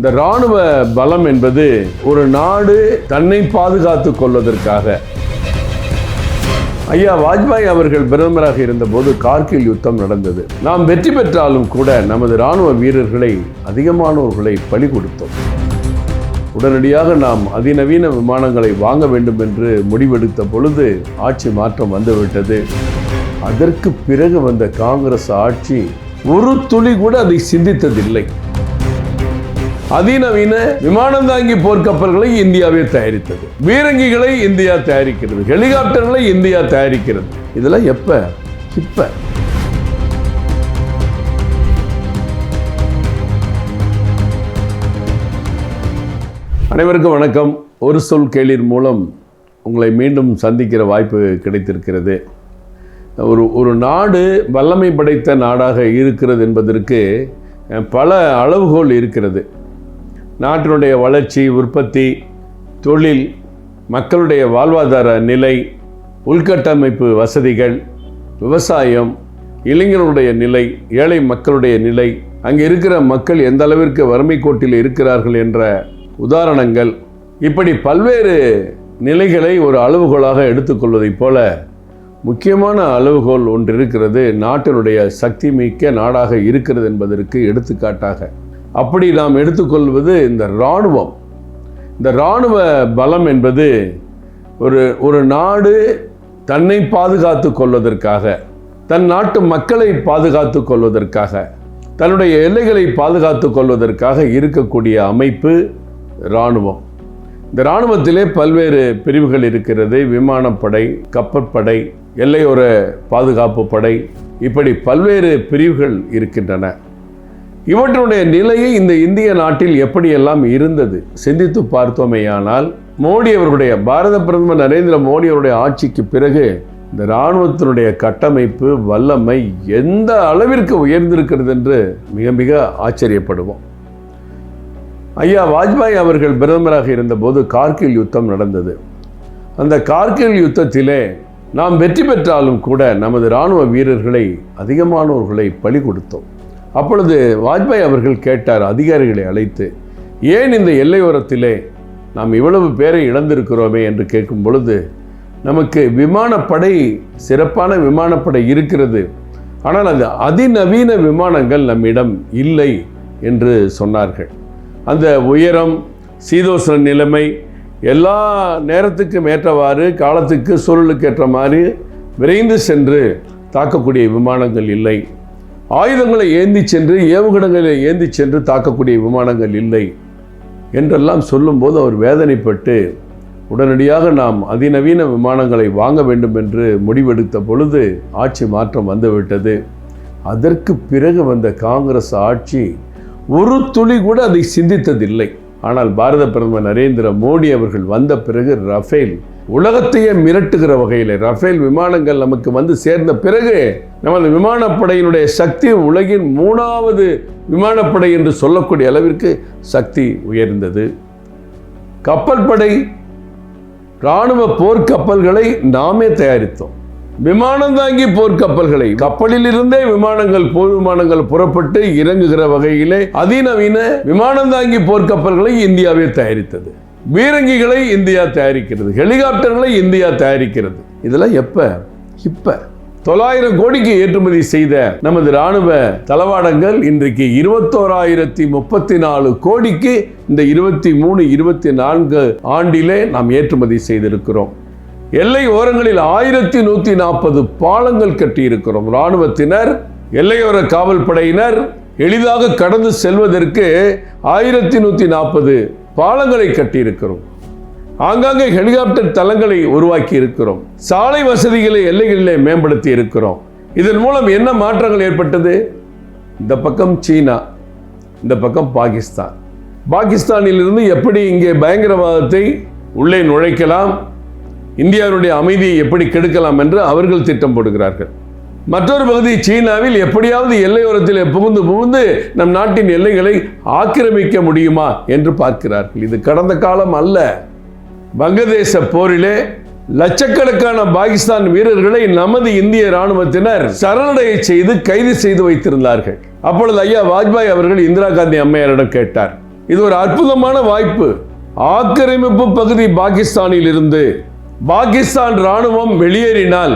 இந்த ராணுவ பலம் என்பது ஒரு நாடு தன்னை பாதுகாத்துக் கொள்வதற்காக. ஐயா வாஜ்பாய் அவர்கள் பிரதமராக இருந்தபோது கார்கில் யுத்தம் நடந்தது. நாம் வெற்றி பெற்றாலும் கூட நமது ராணுவ வீரர்களை அதிகமானவர்களை பலி கொடுத்தோம். உடனடியாக நாம் அதிநவீன விமானங்களை வாங்க வேண்டும் என்று முடிவெடுத்த பொழுது ஆட்சி மாற்றம் வந்துவிட்டது. அதற்கு பிறகு வந்த காங்கிரஸ் ஆட்சி ஒரு துளி கூட அதை சிந்தித்ததில்லை. அதிநவீன விமானம் தாங்கி போர்க்கப்பல்களை இந்தியாவே தயாரித்தது. பீரங்கிகளை இந்தியா தயாரிக்கிறது. ஹெலிகாப்டர்களை இந்தியா தயாரிக்கிறது. இதெல்லாம் எப்ப? இப்ப. அனைவருக்கும் வணக்கம். ஒரு சொல் கேளிர் மூலம் உங்களை மீண்டும் சந்திக்கிற வாய்ப்பு கிடைத்திருக்கிறது. ஒரு ஒரு நாடு வல்லமை படைத்த நாடாக இருக்கிறது என்பதற்கு பல அளவுகோல் இருக்கிறது. நாட்டினுடைய வளர்ச்சி உற்பத்தி தொழில் மக்களுடைய வாழ்வாதார நிலை உள்கட்டமைப்பு வசதிகள் விவசாயம் இளைஞர்களுடைய நிலை ஏழை மக்களுடைய நிலை அங்கே இருக்கிற மக்கள் எந்த அளவிற்கு வறுமை கோட்டில் இருக்கிறார்கள் என்ற உதாரணங்கள் இப்படி பல்வேறு நிலைகளை ஒரு அளவுகோலாக எடுத்துக்கொள்வதைப் போல முக்கியமான அளவுகோல் ஒன்று இருக்கிறது நாட்டினுடைய சக்தி மிக்க நாடாக இருக்கிறது என்பதற்கு எடுத்துக்காட்டாக. அப்படி நாம் எடுத்துக்கொள்வது இந்த இராணுவம். இந்த இராணுவ பலம் என்பது ஒரு ஒரு நாடு தன்னை பாதுகாத்து கொள்வதற்காக தன் நாட்டு மக்களை பாதுகாத்து கொள்வதற்காக தன்னுடைய எல்லைகளை பாதுகாத்து கொள்வதற்காக இருக்கக்கூடிய அமைப்பு இராணுவம். இந்த இராணுவத்திலே பல்வேறு பிரிவுகள் இருக்கிறது. விமானப்படை கப்பற்படை எல்லையோர பாதுகாப்பு படை இப்படி பல்வேறு பிரிவுகள் இருக்கின்றன. இவற்றுடைய நிலையை இந்த இந்திய நாட்டில் எப்படியெல்லாம் இருந்தது? சிந்தித்து பார்த்தோமேயானால் மோடி அவர்களுடைய பாரத பிரதமர் நரேந்திர மோடி அவருடைய ஆட்சிக்கு பிறகு இந்த இராணுவத்தினுடைய கட்டமைப்பு வல்லமை எந்த அளவிற்கு உயர்ந்திருக்கிறது என்று மிக மிக ஆச்சரியப்படுவோம். ஐயா வாஜ்பாய் அவர்கள் பிரதமராக இருந்தபோது கார்கில் யுத்தம் நடந்தது. அந்த கார்கில் யுத்தத்திலே நாம் வெற்றி பெற்றாலும் கூட நமது இராணுவ வீரர்களை அதிகமானவர்களை பலி கொடுத்தோம். அப்பொழுது வாஜ்பாய் அவர்கள் கேட்டார் அதிகாரிகளை அழைத்து ஏன் இந்த எல்லையோரத்திலே நாம் இவ்வளவு பேரை இழந்திருக்கிறோமே? என்று கேட்கும் பொழுது நமக்கு விமானப்படை சிறப்பான விமானப்படை இருக்கிறது. ஆனால் அது அதிநவீன விமானங்கள் நம்மிடம் இல்லை என்று சொன்னார்கள். அந்த உயரம் சீதோஷ்ண நிலைமை எல்லா நேரத்துக்கும் ஏற்றவாறு காலத்துக்கு சூழலுக்கு ஏற்ற மாதிரி விரைந்து சென்று தாக்கக்கூடிய விமானங்கள் இல்லை. ஆயுதங்களை ஏந்தி சென்று ஏவுகணங்களை ஏந்தி சென்று தாக்கக்கூடிய விமானங்கள் இல்லை என்றெல்லாம் சொல்லும்போது அவர் வேதனைப்பட்டு உடனடியாக நாம் அதிநவீன விமானங்களை வாங்க வேண்டும் என்று முடிவெடுத்த பொழுது ஆட்சி மாற்றம் வந்துவிட்டது. அதற்கு பிறகு வந்த காங்கிரஸ் ஆட்சி ஒரு துளி கூட அதை சிந்தித்ததில்லை. ஆனால் பாரத பிரதமர் நரேந்திர மோடி அவர்கள் வந்த பிறகு ரஃபேல் உலகத்தையே மிரட்டுகிற வகையில் ரஃபேல் விமானங்கள் நமக்கு வந்து சேர்ந்த பிறகு நமது விமானப்படையினுடைய சக்தி உலகின் மூணாவது விமானப்படை என்று சொல்லக்கூடிய அளவிற்கு சக்தி உயர்ந்தது. கப்பல் படை இராணுவ போர்க்கப்பல்களை நாமே தயாரித்தோம். விமானம் தாங்கி போர்க்கப்பல்களை கப்பலில் இருந்தே விமானங்கள் போர் விமானங்கள் புறப்பட்டு இறங்குகிற வகையிலே அதிநவீன விமானம் தாங்கி போர்க்கப்பல்களை இந்தியாவே தயாரித்தது. பீரங்கிகளை இந்தியா தயாரிக்கிறது. ஹெலிகாப்டர்களை இந்தியா தயாரிக்கிறது. இதெல்லாம் எப்ப? இப்ப. தொள்ளாயிரம் கோடிக்கு ஏற்றுமதி செய்த நமது ராணுவ தளவாடங்கள் இன்றைக்கு இருபத்தோராயிரத்தி முப்பத்தி நாலு கோடிக்கு இந்த இருபத்தி மூணு இருபத்தி நான்கு ஆண்டிலே நாம் ஏற்றுமதி செய்திருக்கிறோம். எல்லை ஓரங்களில் ஆயிரத்தி நூற்றி நாற்பது பாலங்கள் கட்டியிருக்கிறோம். இராணுவத்தினர் எல்லையோர காவல் படையினர் எளிதாக கடந்து செல்வதற்கு ஆயிரத்தி நூற்றி நாற்பது பாலங்களை கட்டியிருக்கிறோம். ஆங்காங்கே ஹெலிகாப்டர் தளங்களை உருவாக்கி இருக்கிறோம் சாலை வசதிகளை எல்லைகளிலே மேம்படுத்தி இருக்கிறோம் இதன் மூலம் என்ன மாற்றங்கள் ஏற்பட்டது? இந்த பக்கம் சீனா இந்த பக்கம் பாகிஸ்தான். பாகிஸ்தானிலிருந்து எப்படி இங்கே பயங்கரவாதத்தை உள்ளே நுழைக்கலாம்? இந்தியாவினுடைய அமைதியை எப்படி கெடுக்கலாம் என்று அவர்கள் திட்டம் போடுகிறார்கள். மற்றொரு பகுதி சீனாவில் எப்படியாவது எல்லையோரத்தில் புகுந்து புகுந்து நம் நாட்டின் எல்லைகளை ஆக்கிரமிக்க முடியுமா என்று பார்க்கிறார்கள். இது கடந்த காலம் அல்ல. வங்கதேச போரிலே லட்சக்கணக்கான பாகிஸ்தான் வீரர்களை நமது இந்திய ராணுவத்தினர் சரணடைய செய்து கைது செய்து வைத்திருந்தார்கள். அப்பொழுது ஐயா வாஜ்பாய் அவர்கள் இந்திரா காந்தி அம்மையாரிடம் கேட்டார். இது ஒரு அற்புதமான வாய்ப்பு. ஆக்கிரமிப்பு பகுதி பாகிஸ்தானில் இருந்து பாகிஸ்தான் ராணுவம் வெளியேறினால்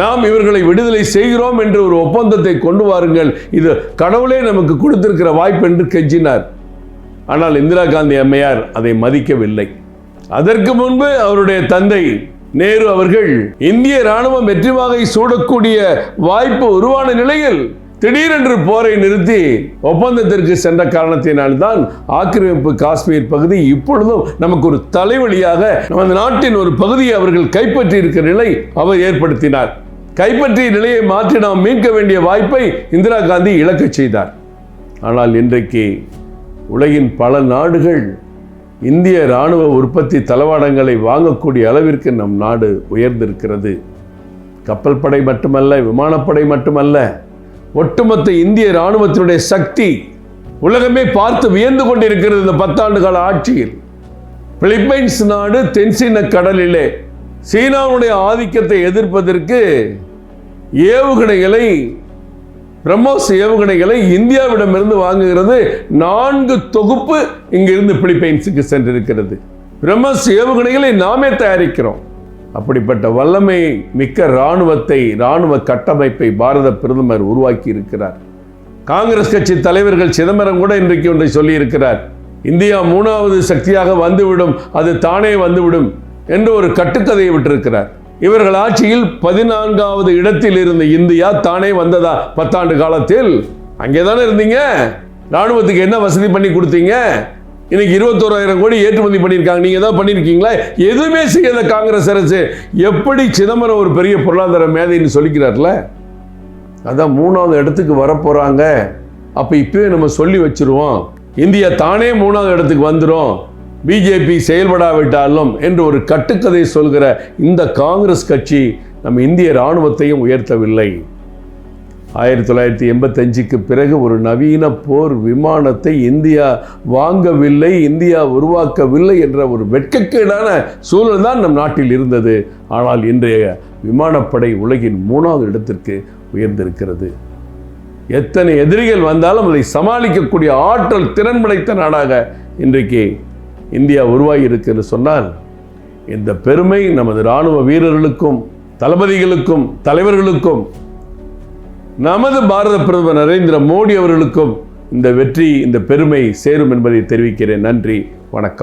நாம் இவர்களை விடுதலை செய்கிறோம் என்று ஒரு ஒப்பந்தத்தை கொண்டு வாருங்கள். இது கடவுளே நமக்கு கொடுத்திருக்கிற வாய்ப்பு என்று கெஞ்சினார். ஆனால் இந்திரா காந்தி அம்மையார் அதை மதிக்கவில்லை. அதற்கு முன்பு அவருடைய தந்தை நேரு அவர்கள் இந்திய ராணுவம் வெற்றி வாகை சூடக்கூடிய வாய்ப்பு உருவான நிலையில் திடீரென்று போரை நிறுத்தி ஒப்பந்தத்திற்கு சென்ற காரணத்தினால்தான் ஆக்கிரமிப்பு காஷ்மீர் பகுதி இப்பொழுதும் நமக்கு ஒரு தலைவலியாக நமது நாட்டின் ஒரு பகுதியை அவர்கள் கைப்பற்றி இருக்கிற நிலை அவர் ஏற்படுத்தினார். கைப்பற்றிய நிலையை மாற்றி நாம் மீட்க வேண்டிய வாய்ப்பை இந்திரா காந்தி இழக்கச் செய்தார். ஆனால் இன்றைக்கு உலகின் பல நாடுகள் இந்திய இராணுவ உற்பத்தி தளவாடங்களை வாங்கக்கூடிய அளவிற்கு நம் நாடு உயர்ந்திருக்கிறது. கப்பல் படை மட்டுமல்ல விமானப்படை மட்டுமல்ல ஒட்டுமொத்த இந்திய இராணுவத்தினுடைய சக்தி உலகமே பார்த்து வியந்து கொண்டிருக்கிறது இந்த பத்தாண்டு கால ஆட்சியில். பிலிப்பைன்ஸ் நாடு தென்சீன கடலிலே சீனாவுடைய ஆதிக்கத்தை எதிர்ப்பதற்கு ஏவுகணைகளை பிரம்மோஸ் ஏவுகணைகளை இந்தியாவிடமிருந்து வாங்குகிறது. நான்கு தொகுப்பு இங்கிருந்து பிலிப்பைன்ஸுக்கு சென்றிருக்கிறது. பிரம்மோஸ் ஏவுகணைகளை நாமே தயாரிக்கிறோம். அப்படிப்பட்ட வல்லமை மிக்க இராணுவத்தை இராணுவ கட்டமைப்பை பாரத பிரதமர் உருவாக்கி இருக்கிறார் காங்கிரஸ் கட்சி தலைவர்கள் சிதம்பரம் கூட இன்றைக்கு ஒன்றை சொல்லியிருக்கிறார். இந்தியா மூணாவது சக்தியாக வந்துவிடும் அது தானே வந்துவிடும் என்று ஒரு கட்டுக்கதையை விட்டிருக்கிறார். இவர்கள் ஆட்சியில் பதினான்காவது இடத்தில் இருந்த இந்தியா தானே வந்ததா? பத்தாண்டு காலத்தில்? அங்கே தானே இருந்தீங்க? ராணுவத்துக்கு என்ன வசதி பண்ணி கொடுத்தீங்க? இன்னைக்கு இருபத்தோராயிரம் கோடி ஏற்றுமதி பண்ணியிருக்காங்க. நீங்கள் ஏதாவது பண்ணியிருக்கீங்களா? எதுவுமே செய்யாத காங்கிரஸ் அரசு. எப்படி சிதம்பரம் ஒரு பெரிய பொருளாதார மேதைன்னு சொல்லிக்கிறார்ல? அதான் மூணாவது இடத்துக்கு வரப்போகிறாங்க அப்போ இப்பவே நம்ம சொல்லி வச்சிருவோம். இந்தியா தானே மூணாவது இடத்துக்கு வந்துடும் பிஜேபி செயல்படாவிட்டாலும் என்று ஒரு கட்டுக்கதை சொல்கிற இந்த காங்கிரஸ் கட்சி நம்ம இந்திய இராணுவத்தையும் உயர்த்தவில்லை. ஆயிரத்தி தொள்ளாயிரத்தி எண்பத்தஞ்சுக்கு பிறகு ஒரு நவீன போர் விமானத்தை இந்தியா வாங்கவில்லை இந்தியா உருவாக்கவில்லை என்ற ஒரு வெட்கக்கேடான சூழல் தான் நம் நாட்டில் இருந்தது. ஆனால் இன்றைய விமானப்படை உலகின் மூணாவது இடத்திற்கு உயர்ந்திருக்கிறது. எத்தனை எதிரிகள் வந்தாலும் அதை சமாளிக்கக்கூடிய ஆற்றல் திறன் படைத்த நாடாக இன்றைக்கு இந்தியா உருவாகி இருக்கு என்று சொன்னால் இந்த பெருமை நமது இராணுவ வீரர்களுக்கும் தளபதிகளுக்கும் தலைவர்களுக்கும் நமது பாரத பிரதமர் நரேந்திர மோடி அவர்களுக்கும் இந்த வெற்றி இந்த பெருமை சேரும் என்பதை தெரிவிக்கிறேன். நன்றி வணக்கம்.